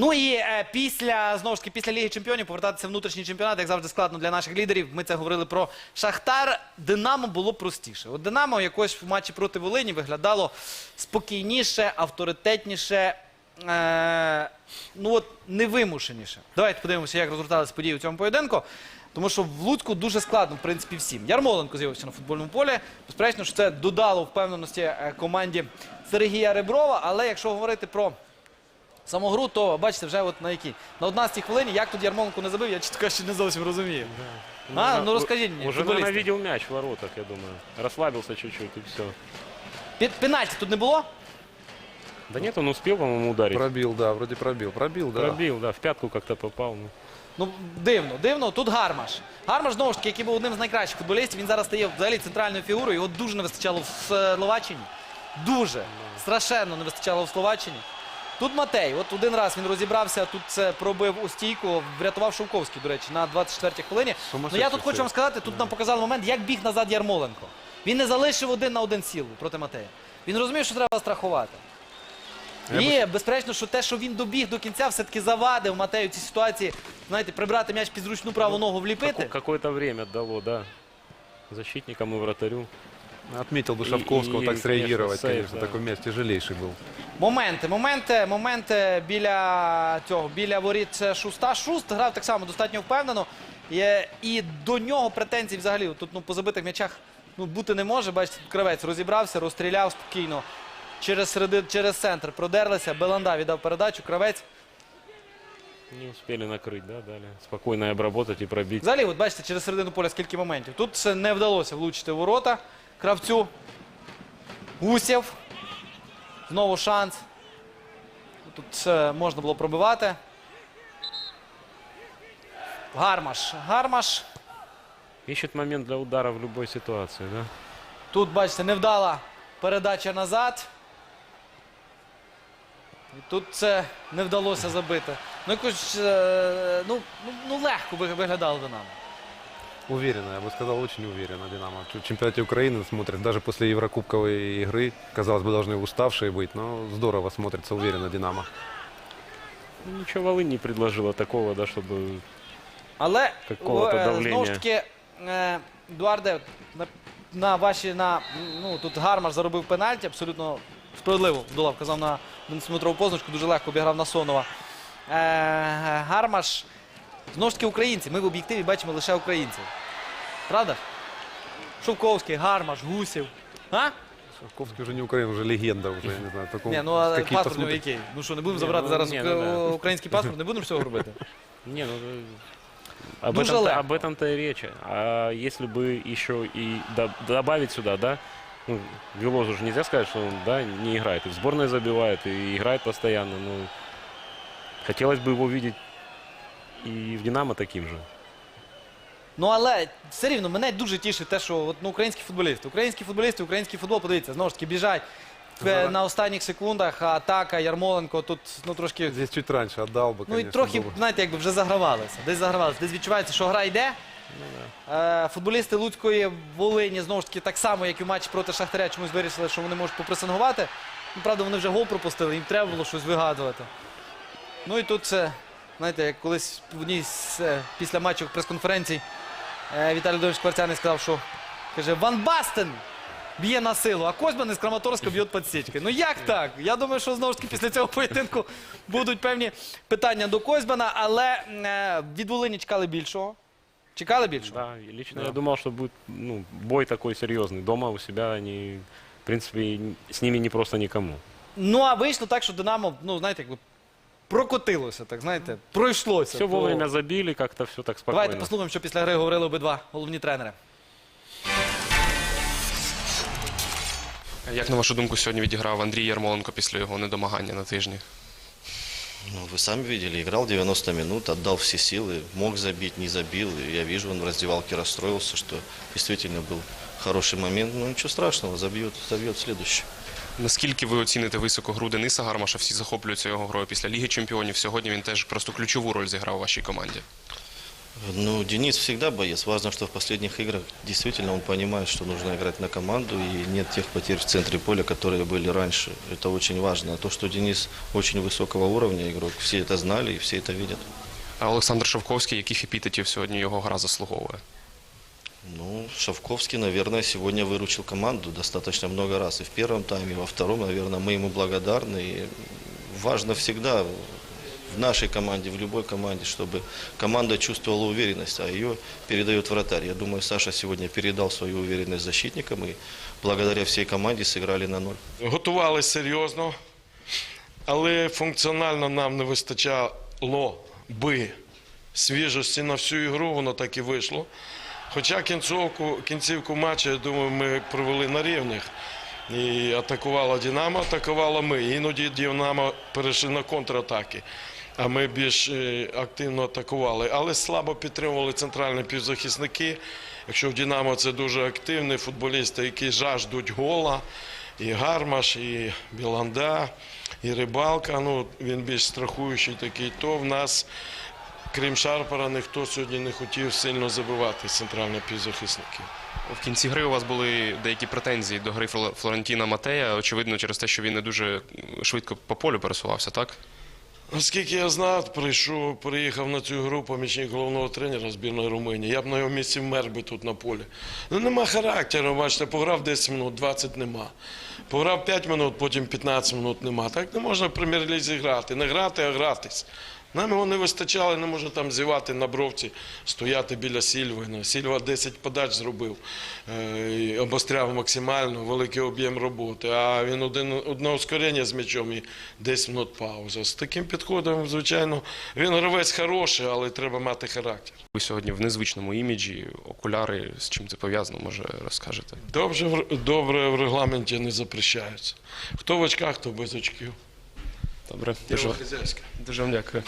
Ну і е, після знову ж таки після Ліги Чемпіонів повертатися в внутрішній чемпіонат, як завжди складно для наших лідерів. Ми це говорили про Шахтар. Динамо було простіше. От Динамо якось в матчі проти Волині виглядало спокійніше, авторитетніше. Е, ну от невимушеніше. Давайте подивимося, як розгорталися події у цьому поєдинку. Тому що в Луцьку дуже складно, в принципі, всім. Ярмоленко з'явився на футбольному полі. Безперечно, що це додало впевненості е, команді Сергія Реброва. Але якщо говорити про саму гру, то бачите, вже от на якій? На 11 хвилині, як тут Ярмоленко не забив, я чесно кажучи, не зовсім розумію. А, ну розкажіть мені, Уже, футболісти. наверное, видел мяч в воротах, я думаю. Расслабился чуть-чуть и все. Пі- Пенальті тут не було? Да нет, он успел, по-моему, ударить. Пробил, да, вроде пробил. Пробил, да. Пробил, да, в пятку как-то попал. Ну. Ну, дивно, дивно. Тут Гармаш. Гармаш, знову ж таки, який був одним з найкращих футболістів, він зараз стає взагалі центральною фігурою. Його дуже не вистачало в Словаччині. Дуже. Страшенно не вистачало в Словаччині. Тут Матей. От один раз він розібрався, тут це пробив у стійку, врятував Шовковський, до речі, на 24-й хвилині. Ну я тут хочу вам сказати, тут нам показали момент, як біг назад Ярмоленко. Він не залишив один на один сілу проти Матея. Він розумів, що треба страхувати. І безперечно, що те, що він добіг до кінця, все-таки завадив Матею цій ситуації, знаєте, прибрати м'яч під зручну праву ногу вліпити. Како- Какое-то время дало, да. Защитникам и вратарю. Отметил бы И- Шавковского и, так среагировать, конечно, сейв, конечно. да. Такой мяч тяжелейший был. Моменти, моменти, моменти біля цього, біля воріт це Шуста. Шуст грав так само достатньо впевнено. І, і до нього претензій взагалі тут ну, по забитих м'ячах ну, бути не може. Бачите, тут кравець розібрався, розстріляв спокійно. Через, середи, через центр продерлися. Беланда віддав передачу. Кравець. Не успели накрыть, да, дали. Спокойно обработать и пробить. Взагалі, от бачите, через середину поля скільки моментів. Тут ще не вдалося влучити в ворота кравцю. Гусєв. Знову шанс. Тут можна було пробивати. Гармаш. Гармаш. Ищет момент для удара в любой ситуации, да. Тут, бачите, невдала передача назад. І тут це не вдалося забити. Ну, якось, е, ну, ну, ну легко ви- виглядало Динамо. Уверенно, я бы сказал, очень уверенно Динамо. В чемпионате Украины смотрит, даже после Еврокубковой игры, казалось бы, должны уставшие быть, но здорово смотрится уверенно Динамо. Ну, ничего Волынь не предложила такого, да, чтобы... Але Какого-то е, давлення. знову ж таки, е, Едуарде, на, на ваші на ну тут Гармаш заробив пенальті, абсолютно справедливо Дулав казав на 11-метрову позначку, дуже легко обіграв на Сонова. Е, Гармаш, знову ж таки, українці. Ми в об'єктиві бачимо лише українців. Правда? Шовковський, Гармаш, Гусів. А? Шавковский уже не Украина, уже легенда уже, я не знаю. такого- Ні, ну а какие паспорт у нього посмотри- який? Ну що, не будемо Ні, забирати ну, зараз ні, ук- ну, да. український паспорт, не будемо ж цього робити? Не, ну... э, Об Дуже этом, легко. об этом-то и речь. А если бы еще и до- добавить сюда, да, ну, Велозу же нельзя сказать, что он да, не играет. И в сборной забивает, и играет постоянно. Ну, хотелось бы его видеть и в Динамо таким же. Ну але все рівно мене дуже тішить те, що от, ну, українські футболісти, українські футболісти, український футбол, подивіться, знову ж таки, біжать в- Зараз. на останніх секундах, а атака, Ярмоленко тут ну трошки. Здесь чуть раньше отдал бы, Ну і конечно, трохи, было бы. знаєте, якби вже загравалися. Десь загравалися. Десь відчувається, що гра йде. Е, Футболісти Луцької Волині знову ж таки так само, як і в матчі проти Шахтаря, чомусь вирішили, що вони можуть попресингувати. Ну, правда, вони вже гол пропустили, їм треба було щось вигадувати. Ну і тут це, знаєте, як колись в одній з е, після матчу прес-конференцій е, Віталій Леонідович Скворцяний сказав, що каже, Ван Бастен б'є на силу, а Козьман із Краматорська б'є підсічки. Ну як так? Я думаю, що знову ж таки після цього поєдинку будуть певні питання до Козьмана, але е, від Волині чекали більшого. Чекали більшого? Да, и лично я думал, что будет ну, бой такой серьезный. Дома у себя они, в принципе, н- с ними не просто никому. Ну а вийшло так, що Динамо, ну знаєте, якби прокотилося, так знаєте, пройшлося. Все по- вовремя забили, как-то все так спокойно. Давайте послухаємо, що після гри говорили обидва головні тренери. Як на вашу думку, сьогодні відіграв Андрій Ярмоленко після його недомагання на тижні? Ну, вы сами видели, играл 90 минут, отдал все силы, мог забить, не забил. И я вижу, он в раздевалке расстроился, что действительно был хороший момент. Ну, ничего страшного, забьет, забьет следующий. Наскільки ви оціните високо гру Дениса Гармаша? Всі захоплюються його грою після Ліги Чемпіонів. Сьогодні він теж просто ключову роль зіграв у вашій команді. Ну, Денис всегда боец. Важно, что в последних играх действительно он понимает, что нужно играть на команду и нет тех потерь в центре поля, которые были раньше. Это очень важно. А то, что Денис очень высокого уровня игрок, все это знали и все это видят. А Олександр Шовковський, яких епітетів сьогодні його гра заслуговує? Ну, Шавковский, наверное, сегодня выручил команду достаточно много раз. И в первом тайме, и во втором, наверное, мы ему благодарны. И важно всегда в нашей команде, в любой команде, чтобы команда чувствовала уверенность, а ее передает вратарь. Я думаю, Саша сегодня передал свою уверенность защитникам и благодаря всей команде сыграли на ноль. Готувалися серйозно, але функціонально нам не вистачало би свіжості на всю ігру, воно так і вийшло. Хоча кінцовку, кінцівку матчу, я думаю, ми провели на рівних. І атакувала Динамо, атакувала ми. Іноді Динамо перейшли на контратаки, а ми більш е, активно атакували. Але слабо підтримували центральні півзахисники. Якщо в Динамо це дуже активні футболісти, які жаждуть гола, і Гармаш, і Біланда, і Рибалка. Ну, він більш страхуючий такий, то в нас, крім Шарпера, ніхто сьогодні не хотів сильно забивати з центральних півзахисників. В кінці гри у вас були деякі претензії до гри Флорентіна Матея, очевидно, через те, що він не дуже швидко по полю пересувався, так? Наскільки я знав, прийшов, приїхав на цю гру помічник головного тренера збірної Румунії. Я б на його місці вмер би тут на полі. Ну нема характеру, бачите, пограв 10 минут, 20 нема. Пограв 5 минут, потім 15 минут нема. Так не можна в прем'єр-лізі грати. Не грати, а гратись. Нам його не вистачало, не може там зівати на бровці, стояти біля Сільви. Ну, Сільва 10 подач зробив, е, обостряв максимально великий об'єм роботи. А він один, одне ускорення з м'ячом і 10 минут пауза. З таким підходом, звичайно, він гравець хороший, але треба мати характер. Ви сьогодні в незвичному іміджі, окуляри, з чим це пов'язано, може розкажете? Добре, добре в регламенті не запрещаються. Хто в очках, хто без очків. Добре, дуже, дуже вам дякую.